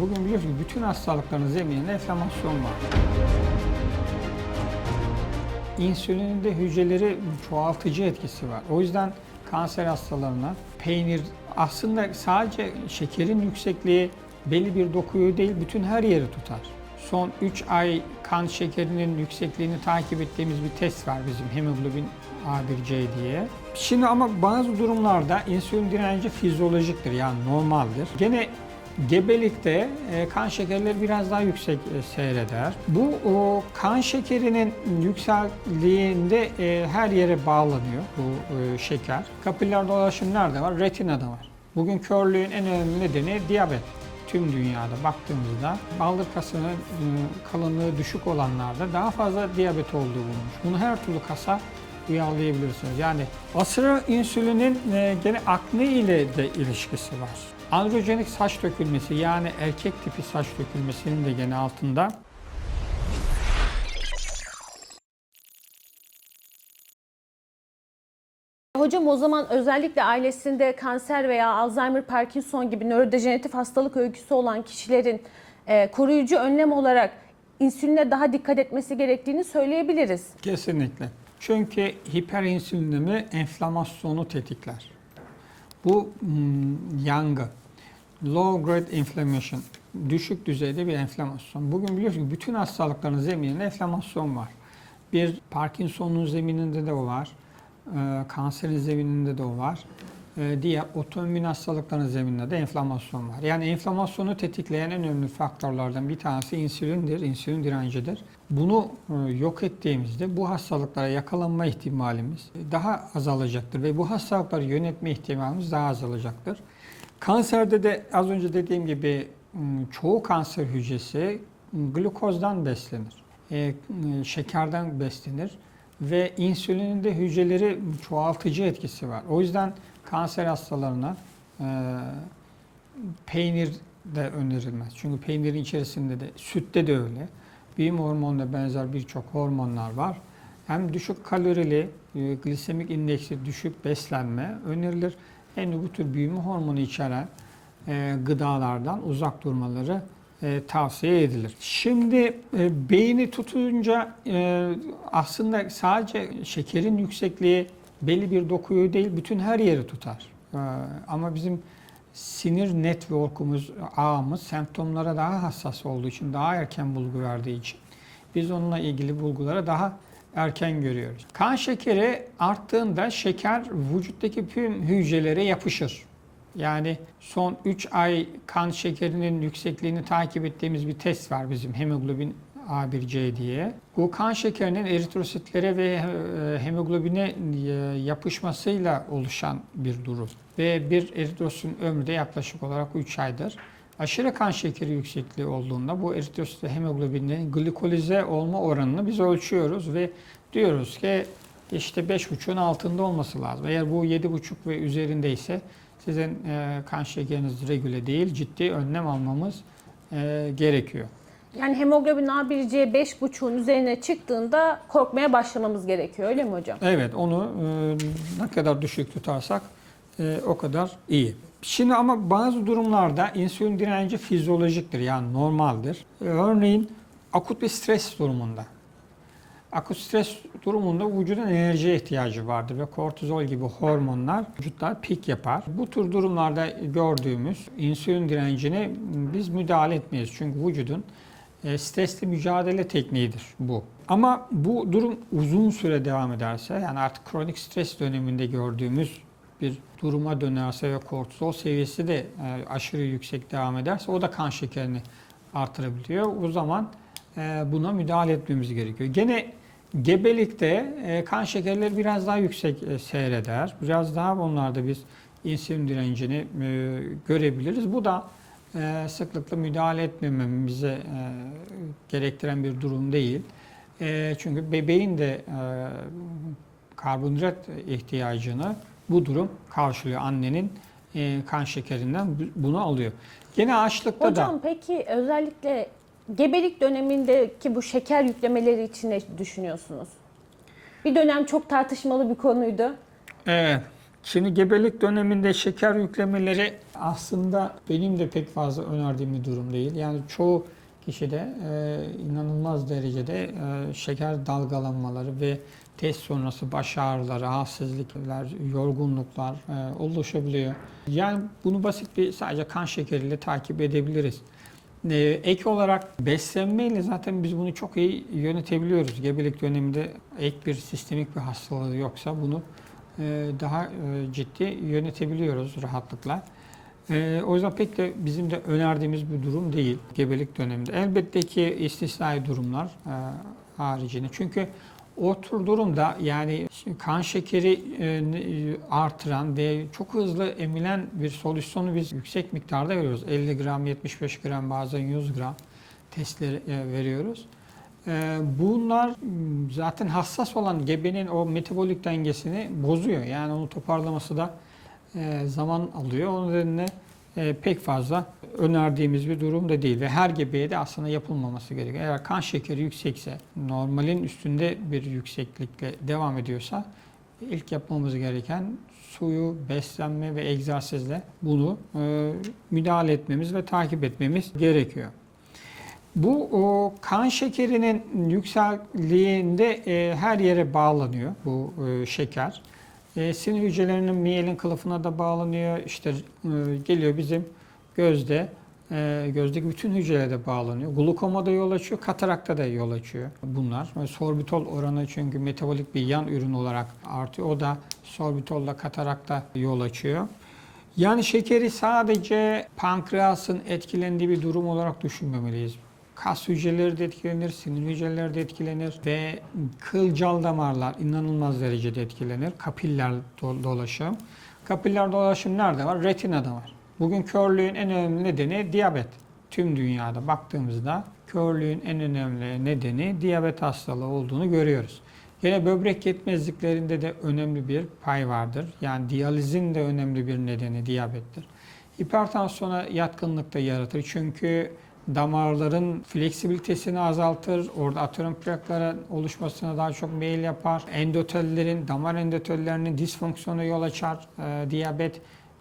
Bugün biliyorsunuz bütün hastalıkların zemininde enflamasyon var. İnsülinin de hücreleri çoğaltıcı etkisi var. O yüzden kanser hastalarına peynir aslında sadece şekerin yüksekliği belli bir dokuyu değil bütün her yeri tutar. Son 3 ay kan şekerinin yüksekliğini takip ettiğimiz bir test var bizim hemoglobin A1C diye. Şimdi ama bazı durumlarda insülin direnci fizyolojiktir yani normaldir. Gene Gebelikte e, kan şekerleri biraz daha yüksek e, seyreder. Bu o, kan şekerinin yükseldiğinde e, her yere bağlanıyor bu şeker. Kapiller dolaşım nerede var? Retinada var. Bugün körlüğün en önemli nedeni diyabet. Tüm dünyada baktığımızda baldır kasının kalınlığı düşük olanlarda daha fazla diyabet olduğu bulunmuş. Bunu her türlü kasa uyarlayabilirsiniz. Yani asırı insülinin gene akne ile de ilişkisi var. Androjenik saç dökülmesi yani erkek tipi saç dökülmesinin de gene altında Hocam o zaman özellikle ailesinde kanser veya Alzheimer, Parkinson gibi nörodejeneratif hastalık öyküsü olan kişilerin e, koruyucu önlem olarak insüline daha dikkat etmesi gerektiğini söyleyebiliriz. kesinlikle. Çünkü hiperinsülinemi enflamasyonu tetikler. Bu hmm, yangı, low grade inflammation, düşük düzeyde bir enflamasyon. Bugün biliyorsunuz bütün hastalıkların zemininde enflamasyon var. Bir Parkinson'un zemininde de o var. Ee, kanserin zemininde de o var. Ee, diğer otoimmün hastalıkların zemininde de enflamasyon var. Yani enflamasyonu tetikleyen en önemli faktörlerden bir tanesi insülindir, insülin direncidir. Bunu e, yok ettiğimizde bu hastalıklara yakalanma ihtimalimiz daha azalacaktır ve bu hastalıkları yönetme ihtimalimiz daha azalacaktır. Kanserde de az önce dediğim gibi çoğu kanser hücresi glukozdan beslenir. E, şekerden beslenir ve insülinin de hücreleri çoğaltıcı etkisi var. O yüzden kanser hastalarına e, peynir de önerilmez. Çünkü peynirin içerisinde de sütte de öyle. Büyüme hormonuna benzer birçok hormonlar var. Hem düşük kalorili, e, glisemik indeksi düşük beslenme önerilir. Hem bu tür büyüme hormonu içeren e, gıdalardan uzak durmaları e, tavsiye edilir. Şimdi e, beyni tutunca e, aslında sadece şekerin yüksekliği belli bir dokuyu değil bütün her yeri tutar. E, ama bizim sinir network'umuz, ağımız semptomlara daha hassas olduğu için, daha erken bulgu verdiği için biz onunla ilgili bulgulara daha erken görüyoruz. Kan şekeri arttığında şeker vücuttaki tüm hücrelere yapışır. Yani son 3 ay kan şekerinin yüksekliğini takip ettiğimiz bir test var bizim hemoglobin A1C diye. Bu kan şekerinin eritrositlere ve e, hemoglobine e, yapışmasıyla oluşan bir durum. Ve bir eritrositin ömrü de yaklaşık olarak 3 aydır. Aşırı kan şekeri yüksekliği olduğunda bu eritrosit ve hemoglobinin glikolize olma oranını biz ölçüyoruz ve diyoruz ki işte 5,5'un altında olması lazım. Eğer bu 7,5 ve üzerindeyse sizin e, kan şekeriniz regüle değil, ciddi önlem almamız gerekiyor. Yani hemoglobin A1C 5,5'un üzerine çıktığında korkmaya başlamamız gerekiyor öyle mi hocam? Evet, onu e, ne kadar düşük tutarsak e, o kadar iyi. Şimdi ama bazı durumlarda insülin direnci fizyolojiktir yani normaldir. E, Örneğin akut bir stres durumunda. Akut stres durumunda vücudun enerjiye ihtiyacı vardır ve kortizol gibi hormonlar vücutta pik yapar. Bu tür durumlarda gördüğümüz insülin direncine biz müdahale etmeyiz. Çünkü vücudun e, stresli mücadele tekniğidir bu. Ama bu durum uzun süre devam ederse yani artık kronik stres döneminde gördüğümüz bir duruma dönerse ve kortizol seviyesi de e, aşırı yüksek devam ederse o da kan şekerini artırabiliyor. O zaman e, buna müdahale etmemiz gerekiyor. Gene gebelikte e, kan şekerleri biraz daha yüksek seyreder. Biraz daha onlarda biz insülin direncini görebiliriz. Bu da e, sıklıkla müdahale etmememize e, gerektiren bir durum değil. E, çünkü bebeğin de e, karbonhidrat ihtiyacını bu durum karşılıyor. Annenin e, kan şekerinden bu- bunu alıyor. Gene açlıkta da Hocam peki özellikle gebelik dönemindeki bu şeker yüklemeleri için ne düşünüyorsunuz? Bir dönem çok tartışmalı bir konuydu. Evet. Şimdi gebelik döneminde şeker yüklemeleri aslında benim de pek fazla önerdiğim bir durum değil. Yani çoğu kişide e, inanılmaz derecede e, şeker dalgalanmaları ve test sonrası baş ağrıları, halsizlikler, yorgunluklar e, oluşabiliyor. Yani bunu basit bir sadece kan şekeriyle takip edebiliriz. E, ek olarak beslenmeyle zaten biz bunu çok iyi yönetebiliyoruz. Gebelik döneminde ek bir sistemik bir hastalığı yoksa bunu daha e, ciddi yönetebiliyoruz rahatlıkla. E, O yüzden pek de bizim de önerdiğimiz bir durum değil gebelik döneminde. Elbette ki istisnai durumlar e, haricinde. Çünkü o tür durumda yani kan şekeri e, artıran ve çok hızlı emilen bir solüsyonu biz yüksek miktarda veriyoruz. 50 gram, 75 gram, bazen 100 gram testleri e, veriyoruz. E, Bunlar zaten hassas olan gebenin o metabolik dengesini bozuyor. Yani onu toparlaması da e, zaman alıyor. Onun nedenle pek fazla önerdiğimiz bir durum da değil ve her gebeye de aslında yapılmaması gerekiyor. Eğer kan şekeri yüksekse, normalin üstünde bir yükseklikle devam ediyorsa ilk yapmamız gereken suyu, beslenme ve egzersizle bunu e, müdahale etmemiz ve takip etmemiz gerekiyor. Bu o kan şekerinin yükseldiğinde e, her yere bağlanıyor bu e, şeker. E, sinir hücrelerinin miyelin kılıfına da bağlanıyor. İşte e, geliyor bizim gözde, e, gözdeki bütün hücrelere bağlanıyor. Glukoma da yol açıyor, katarakta da yol açıyor bunlar. E, sorbitol oranı çünkü metabolik bir yan ürün olarak artıyor. O da sorbitolla katarakta yol açıyor. Yani şekeri sadece pankreasın etkilendiği bir durum olarak düşünmemeliyiz. Kas hücreleri de etkilenir, sinir hücreleri de etkilenir ve kılcal damarlar inanılmaz derecede etkilenir. Kapiller do- dolaşım. Kapiller dolaşım nerede var? Retinada var. Bugün körlüğün en önemli nedeni diyabet. Tüm dünyada baktığımızda körlüğün en önemli nedeni diyabet hastalığı olduğunu görüyoruz. Yine böbrek yetmezliklerinde de önemli bir pay vardır. Yani diyalizin de önemli bir nedeni diyabettir. Hipertansiyona yatkınlık da yaratır. Çünkü damarların fleksibilitesini azaltır. Orada aterom plakların oluşmasına daha çok meyil yapar. Endotellerin, damar endotellerinin disfonksiyona yol açar. Ee, diyabet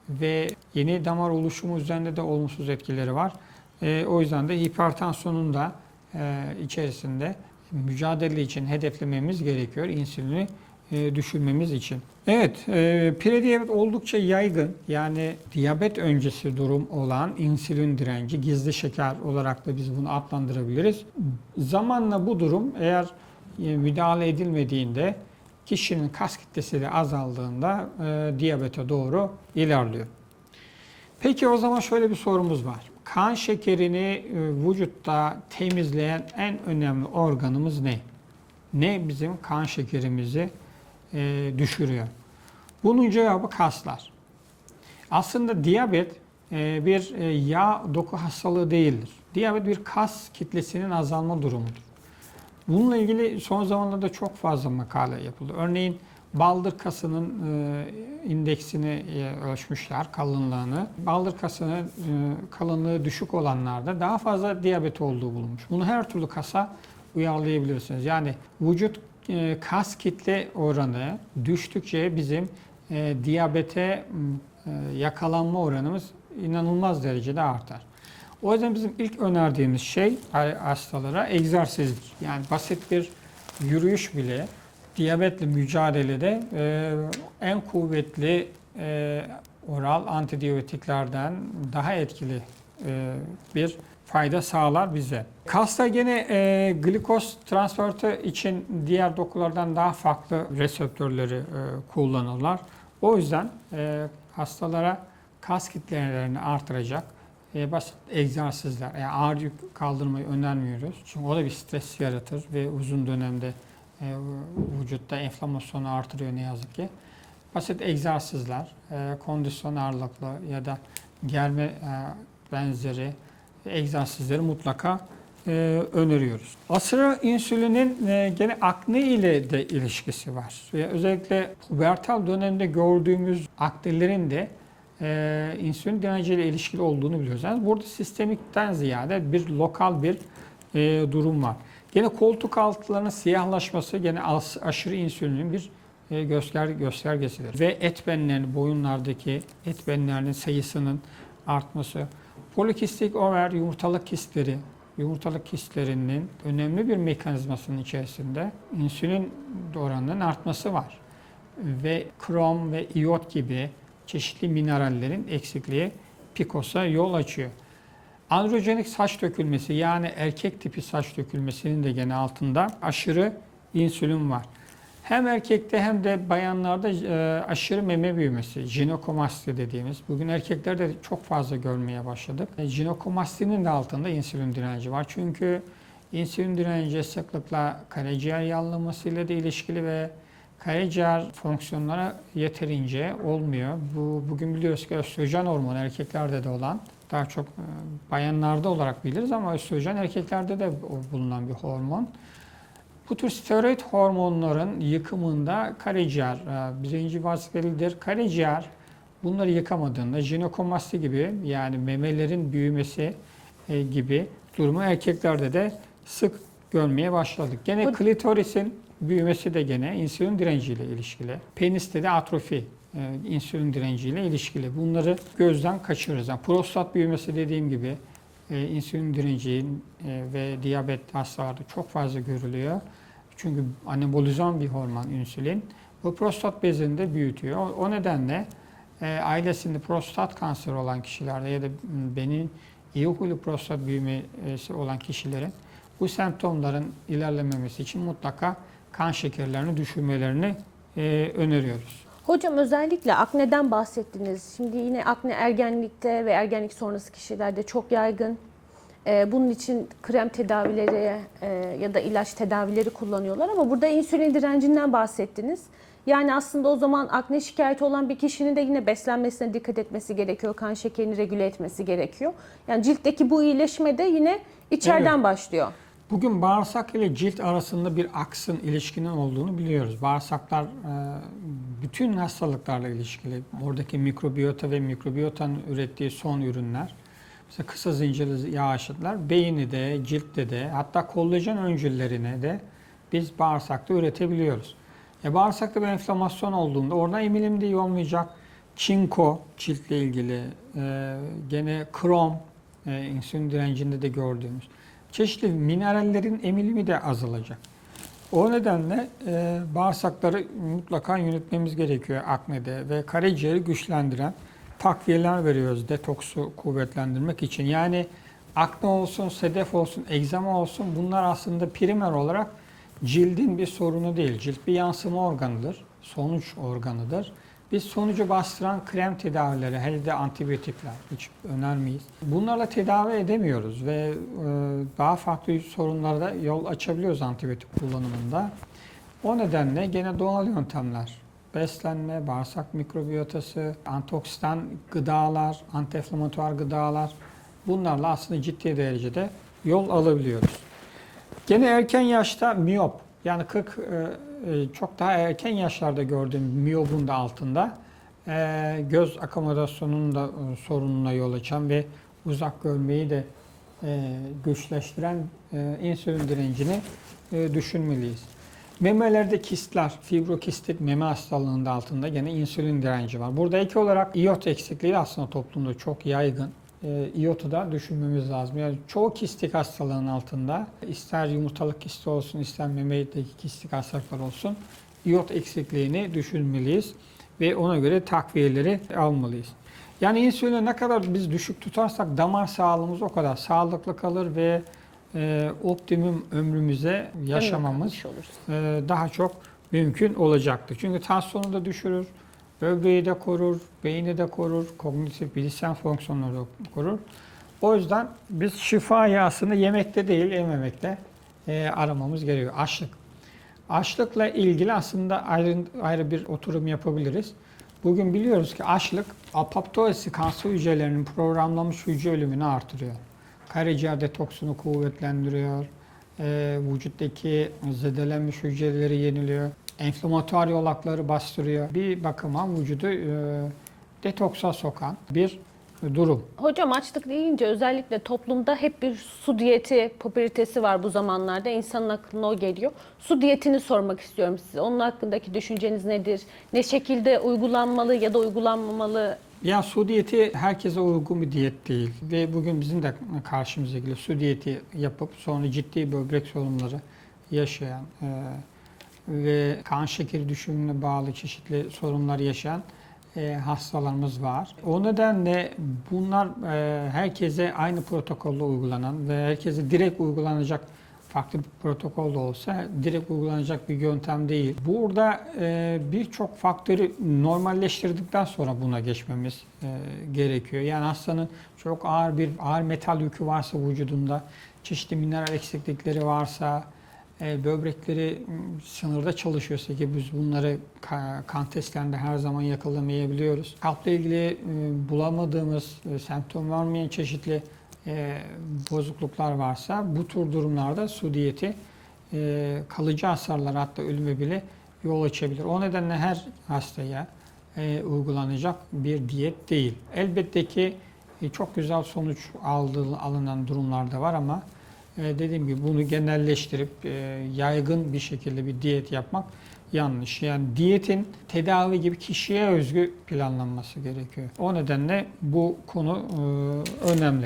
ve yeni damar oluşumu üzerinde de olumsuz etkileri var. Ee, o yüzden de hipertansiyonun da e, içerisinde mücadele için hedeflememiz gerekiyor. İnsülini e, düşürmemiz için. Evet, e, prediyabet oldukça yaygın. Yani diyabet öncesi durum olan insülin direnci, gizli şeker olarak da biz bunu adlandırabiliriz. Zamanla bu durum eğer e, müdahale edilmediğinde kişinin kas kitlesi de azaldığında e, diyabete doğru ilerliyor. Peki o zaman şöyle bir sorumuz var. Kan şekerini e, vücutta temizleyen en önemli organımız ne? Ne bizim kan şekerimizi e, düşürüyor? Bunun cevabı kaslar. Aslında diyabet e, bir e, yağ doku hastalığı değildir. Diyabet bir kas kitlesinin azalma durumudur. Bununla ilgili son zamanlarda çok fazla makale yapıldı. Örneğin baldır kasının e, indeksini e, ölçmüşler, kalınlığını. Baldır kasının e, kalınlığı düşük olanlarda daha fazla diyabet olduğu bulunmuş. Bunu her türlü kasa uyarlayabilirsiniz. Yani vücut e, kas kitle oranı düştükçe bizim e, diyabete e, yakalanma oranımız inanılmaz derecede artar. O yüzden bizim ilk önerdiğimiz şey hastalara egzersizdir. Yani basit bir yürüyüş bile diyabetle mücadelede e, en kuvvetli e, oral antidiyotiklerden daha etkili e, bir fayda sağlar bize. Kasta gene e, glikoz transportu için diğer dokulardan daha farklı reseptörleri e, kullanırlar. O yüzden e, hastalara kas kitlelerini artıracak e, basit egzersizler, yani ağır yük kaldırmayı önermiyoruz. Çünkü o da bir stres yaratır ve uzun dönemde e, vücutta enflamasyonu artırıyor ne yazık ki. Basit egzersizler, e, kondisyon ağırlıklı ya da germe e, benzeri egzersizleri mutlaka e, öneriyoruz. Asıra insülinin e, gene akne ile de ilişkisi var. Ve özellikle pubertal dönemde gördüğümüz aknelerin de e, insülin direnciyle ilişkili olduğunu biliyoruz. Yani burada sistemikten ziyade bir lokal bir e, durum var. Gene koltuk altlarının siyahlaşması gene as- aşırı insülinin bir e, göster göstergesidir. Ve et benlerinin, boyunlardaki et benlerinin sayısının artması, polikistik over yumurtalık kistleri, yumurtalık kistlerinin önemli bir mekanizmasının içerisinde insülin oranının artması var. Ve krom ve iyot gibi çeşitli minerallerin eksikliği PCOS'a yol açıyor. Androjenik saç dökülmesi yani erkek tipi saç dökülmesinin de gene altında aşırı insülin var. Hem erkekte hem de bayanlarda e, aşırı meme büyümesi, jinekomasti dediğimiz. Bugün erkeklerde çok fazla görmeye başladık. E, jinekomastinin de altında insülin direnci var. Çünkü insülin direnci sıklıkla karaciğer yağlanmasıyla da ilişkili ve karaciğer fonksiyonları yeterince olmuyor. Bu bugün biliyoruz ki östrojen hormonu erkeklerde de olan daha çok e, bayanlarda olarak biliriz ama östrojen erkeklerde de bulunan bir hormon. Bu tür steroid hormonların yıkımında karaciğer e, birinci vazifelidir. Karaciğer bunları yıkamadığında jinekomasti gibi yani memelerin büyümesi e, gibi durumu erkeklerde de sık görmeye başladık. Gene Bu- klitorisin büyümesi de gene insülin direnciyle ilişkili. Peniste de atrofi e, insülin direnciyle ilişkili. Bunları gözden kaçırırız. Yani prostat büyümesi dediğim gibi e, insülin direnci e, ve diyabet hastalarda çok fazla görülüyor. Çünkü anabolizan bir hormon insülin. Bu prostat bezini de büyütüyor. O, o nedenle e, ailesinde prostat kanseri olan kişilerde ya da benim iyi huylu prostat büyümesi olan kişilerin bu semptomların ilerlememesi için mutlaka kan şekerlerini düşürmelerini e, öneriyoruz. Hocam özellikle akneden bahsettiniz. Şimdi yine akne ergenlikte ve ergenlik sonrası kişilerde çok yaygın. Ee, bunun için krem tedavileri e, ya da ilaç tedavileri kullanıyorlar ama burada insülin direncinden bahsettiniz. Yani aslında o zaman akne şikayeti olan bir kişinin de yine beslenmesine dikkat etmesi gerekiyor. Kan şekerini regüle etmesi gerekiyor. Yani ciltteki bu iyileşme de yine içeriden Evet. başlıyor. Bugün bağırsak ile cilt arasında bir aksın ilişkinin olduğunu biliyoruz. Bağırsaklar e, bütün hastalıklarla ilişkili. Oradaki mikrobiyota ve mikrobiyotanın ürettiği son ürünler. Mesela kısa zincirli yağ aşıtlar beyni de, ciltte de hatta kollajen öncüllerine de biz bağırsakta üretebiliyoruz. E, bağırsakta bir enflamasyon olduğunda oradan emilim de iyi olmayacak. Çinko ciltle ilgili, e, gene krom, e, insülin direncinde de gördüğümüz çeşitli minerallerin emilimi de azalacak. O nedenle e, bağırsakları mutlaka yönetmemiz gerekiyor aknede ve karaciğeri güçlendiren takviyeler veriyoruz detoksu kuvvetlendirmek için. Yani akne olsun, sedef olsun, egzama olsun bunlar aslında primer olarak cildin bir sorunu değil. Cilt bir yansıma organıdır, sonuç organıdır. Biz sonucu bastıran krem tedavileri, hele de antibiyotikler hiç önermeyiz. Bunlarla tedavi edemiyoruz ve e, daha farklı sorunlara yol açabiliyoruz antibiyotik kullanımında. O nedenle gene doğal yöntemler, beslenme, bağırsak mikrobiyotası, antioksidan gıdalar, antiinflamatuar gıdalar bunlarla aslında ciddi derecede yol alabiliyoruz. Gene erken yaşta miyop yani 40 e, e, çok daha erken yaşlarda gördüğüm miyopun da altında e, göz akomodasyonunun da e, sorununa yol açan ve uzak görmeyi de e, güçleştiren e, insülin direncini e, düşünmeliyiz. Memelerde kistler, fibrokistit meme hastalığında altında gene insülin direnci var. Burada ek olarak iyot eksikliği aslında toplumda çok yaygın. E, iyotu da düşünmemiz lazım. Yani çoğu kistik hastalığın altında ister yumurtalık kisti olsun ister memedeki kistik hastalıklar olsun iyot eksikliğini düşünmeliyiz ve ona göre takviyeleri almalıyız. Yani insülini ne kadar biz düşük tutarsak damar sağlığımız o kadar sağlıklı kalır ve e, optimum ömrümüze yaşamamız e, daha çok mümkün olacaktır. Çünkü tansiyonu da düşürür, böbreği de korur, beyni de korur, kognitif bilişsel fonksiyonları korur. O yüzden biz şifa yağsını yemekte değil, yememekte e, aramamız gerekiyor. Açlık. Açlıkla ilgili aslında ayrı, ayrı bir oturum yapabiliriz. Bugün biliyoruz ki açlık apoptozisi kanser hücrelerinin programlanmış hücre ölümünü artırıyor. Karaciğer detoksunu kuvvetlendiriyor. E, vücuttaki zedelenmiş hücreleri yeniliyor. Enflamatuar yolakları bastırıyor. Bir bakıma vücudu e, detoksa sokan bir durum. Hocam açlık deyince özellikle toplumda hep bir su diyeti popülaritesi var bu zamanlarda. İnsanın aklına o geliyor. Su diyetini sormak istiyorum size. Onun hakkındaki düşünceniz nedir? Ne şekilde uygulanmalı ya da uygulanmamalı? Ya su diyeti herkese uygun bir diyet değil ve bugün bizim de karşımıza geliyor. Su diyeti yapıp sonra ciddi böbrek sorunları yaşayan e, ve kan şekeri düşümüne bağlı çeşitli sorunlar yaşayan e, hastalarımız var. O nedenle bunlar e, herkese aynı protokolle uygulanan ve herkese direkt uygulanacak farklı bir protokol de olsa direkt uygulanacak bir yöntem değil. Burada e, birçok faktörü normalleştirdikten sonra buna geçmemiz e, gerekiyor. Yani hastanın çok ağır bir ağır metal yükü varsa vücudunda, çeşitli mineral eksiklikleri varsa, e, böbrekleri sınırda çalışıyorsa ki biz bunları ka- kan testlerinde her zaman yakalamayabiliyoruz. Kalpla ilgili e, bulamadığımız, e, semptom vermeyen çeşitli e, bozukluklar varsa bu tür durumlarda su diyeti e, kalıcı hasarlar hatta ölüme bile yol açabilir. O nedenle her hastaya e, uygulanacak bir diyet değil. Elbette ki e, çok güzel sonuç aldığı, alınan durumlar var ama dediğim gibi bunu genelleştirip e, yaygın bir şekilde bir diyet yapmak yanlış. Yani diyetin tedavi gibi kişiye özgü planlanması gerekiyor. O nedenle bu konu e, önemli.